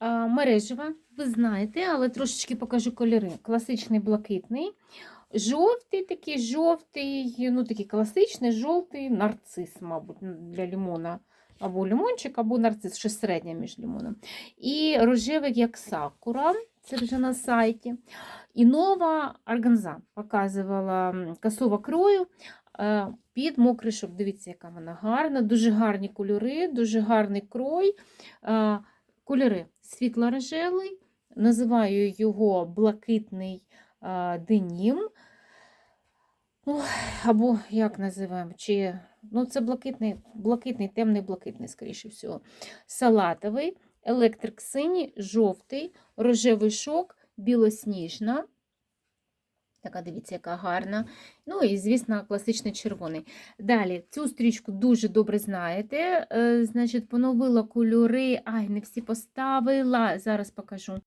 мережева, ви знаєте, але трошечки покажу кольори. Класичний блакитний, жовтий такий, жовтий, ну такий класичний, жовтий нарцис, мабуть, для лимона. Або лимончик, або нарцис, щось середнє між лимоном. І рожевий, як сакура, це вже на сайті. І нова органза показувала м, косово крою під мокрий шов. Дивіться, яка вона гарна, дуже гарні кольори, дуже гарний крой. Кольори світло-рожевий, називаю його блакитний денім. Ну, або як називаємо, чи ну, це блакитний, блакитний, темний блакитний, скоріше всього. Салатовий, електрик синій, жовтий, рожевий шок, білосніжна. Така, дивіться, яка гарна. Ну і, звісно, класичний червоний. Далі, цю стрічку дуже добре знаєте. Е, значить, поновила кольори. Ай, не всі поставила. Зараз покажу.